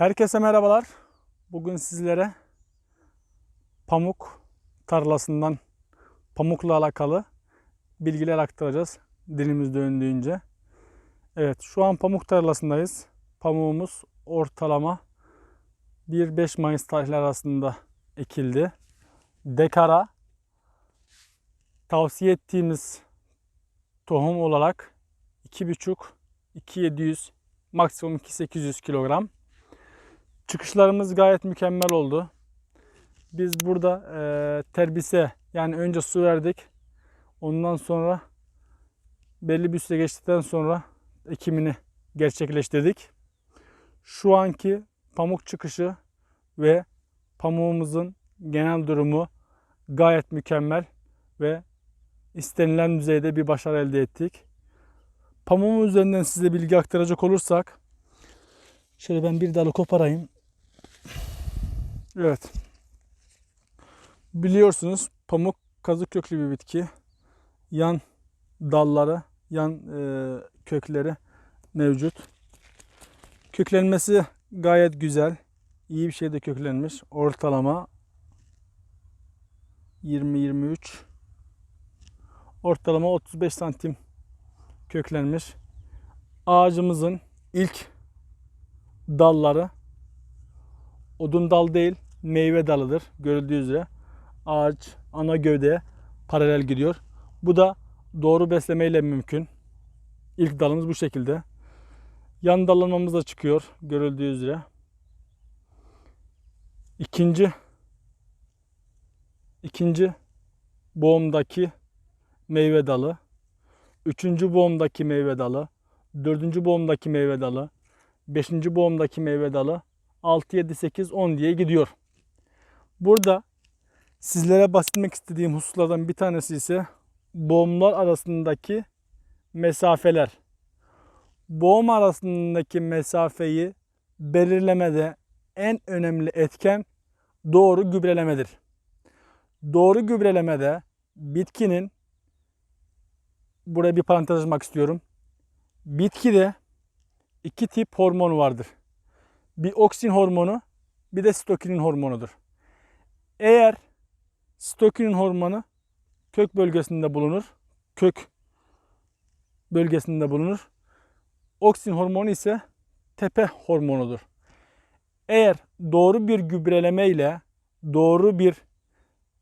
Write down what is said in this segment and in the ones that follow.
Herkese merhabalar. Bugün sizlere pamuk tarlasından pamukla alakalı bilgiler aktaracağız dilimiz döndüğünce. Evet, şu an pamuk tarlasındayız. Pamuğumuz ortalama 1-5 Mayıs tarihleri arasında ekildi. Dekara tavsiye ettiğimiz tohum olarak 2,5-2700 maksimum 2800 kilogram. Çıkışlarımız gayet mükemmel oldu. Biz burada e, terbise yani önce su verdik. Ondan sonra belli bir süre geçtikten sonra ekimini gerçekleştirdik. Şu anki pamuk çıkışı ve pamuğumuzun genel durumu gayet mükemmel ve istenilen düzeyde bir başarı elde ettik. Pamuğun üzerinden size bilgi aktaracak olursak şöyle ben bir dalı koparayım. Evet. Biliyorsunuz pamuk kazık köklü bir bitki. Yan dalları, yan e, kökleri mevcut. Köklenmesi gayet güzel. İyi bir şeyde köklenmiş. Ortalama 20-23 ortalama 35 santim köklenmiş. Ağacımızın ilk dalları odun dal değil meyve dalıdır. Görüldüğü üzere ağaç ana gövdeye paralel gidiyor. Bu da doğru beslemeyle mümkün. İlk dalımız bu şekilde. Yan dallanmamız da çıkıyor görüldüğü üzere. İkinci ikinci boğumdaki meyve dalı. Üçüncü boğumdaki meyve dalı. Dördüncü boğumdaki meyve dalı. Beşinci boğumdaki meyve dalı. 6, 7, 8, 10 diye gidiyor. Burada sizlere bahsetmek istediğim hususlardan bir tanesi ise boğumlar arasındaki mesafeler. Boğum arasındaki mesafeyi belirlemede en önemli etken doğru gübrelemedir. Doğru gübrelemede bitkinin buraya bir parantez açmak istiyorum. Bitkide iki tip hormon vardır. Bir oksin hormonu, bir de stokinin hormonudur. Eğer stokinin hormonu kök bölgesinde bulunur, kök bölgesinde bulunur. Oksin hormonu ise tepe hormonudur. Eğer doğru bir gübreleme ile doğru bir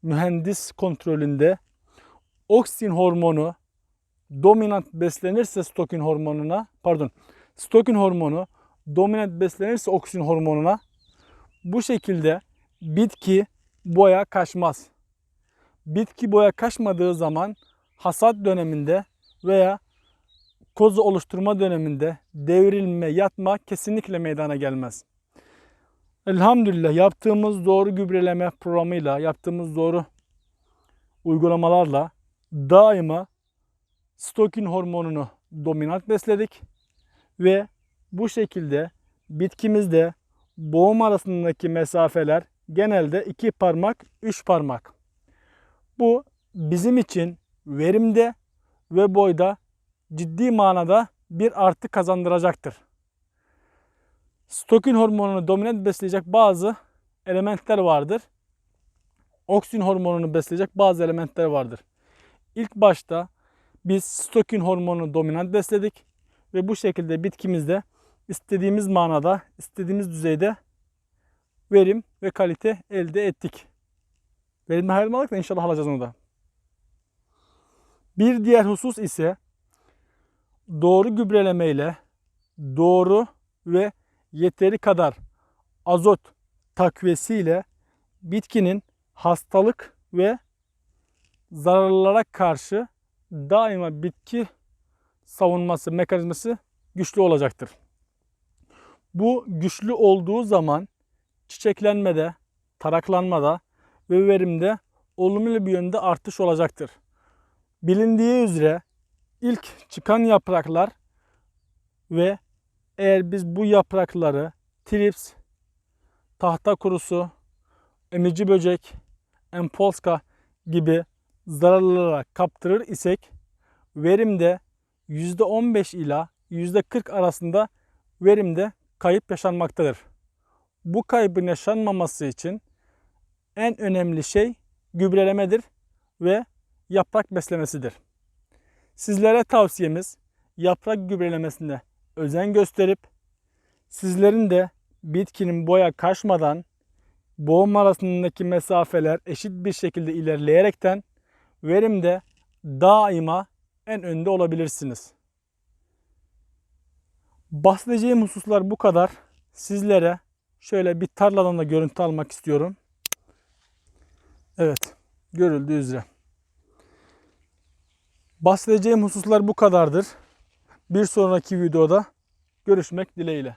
mühendis kontrolünde oksin hormonu dominant beslenirse stokin hormonuna, pardon, stokin hormonu dominant beslenirse oksin hormonuna bu şekilde bitki boya kaçmaz. Bitki boya kaçmadığı zaman hasat döneminde veya kozu oluşturma döneminde devrilme, yatma kesinlikle meydana gelmez. Elhamdülillah yaptığımız doğru gübreleme programıyla, yaptığımız doğru uygulamalarla daima stokin hormonunu dominant besledik ve bu şekilde bitkimizde boğum arasındaki mesafeler genelde iki parmak, üç parmak. Bu bizim için verimde ve boyda ciddi manada bir artı kazandıracaktır. Stokin hormonunu dominant besleyecek bazı elementler vardır. Oksin hormonunu besleyecek bazı elementler vardır. İlk başta biz stokin hormonunu dominant besledik ve bu şekilde bitkimizde istediğimiz manada, istediğimiz düzeyde verim ve kalite elde ettik. Verimli hayırlı da inşallah alacağız onu da. Bir diğer husus ise doğru gübreleme ile doğru ve yeteri kadar azot takviyesi ile bitkinin hastalık ve zararlara karşı daima bitki savunması mekanizması güçlü olacaktır. Bu güçlü olduğu zaman çiçeklenmede, taraklanmada ve verimde olumlu bir yönde artış olacaktır. Bilindiği üzere ilk çıkan yapraklar ve eğer biz bu yaprakları trips, tahta kurusu, emici böcek, empolska gibi zararlara kaptırır isek verimde %15 ila %40 arasında verimde kayıp yaşanmaktadır. bu kaybın yaşanmaması için en önemli şey gübrelemedir ve yaprak beslemesidir. Sizlere tavsiyemiz yaprak gübrelemesine özen gösterip sizlerin de bitkinin boya kaçmadan boğum arasındaki mesafeler eşit bir şekilde ilerleyerekten verimde daima en önde olabilirsiniz. Bahsedeceğim hususlar bu kadar. Sizlere şöyle bir tarladan da görüntü almak istiyorum. Evet, görüldüğü üzere. Bahsedeceğim hususlar bu kadardır. Bir sonraki videoda görüşmek dileğiyle.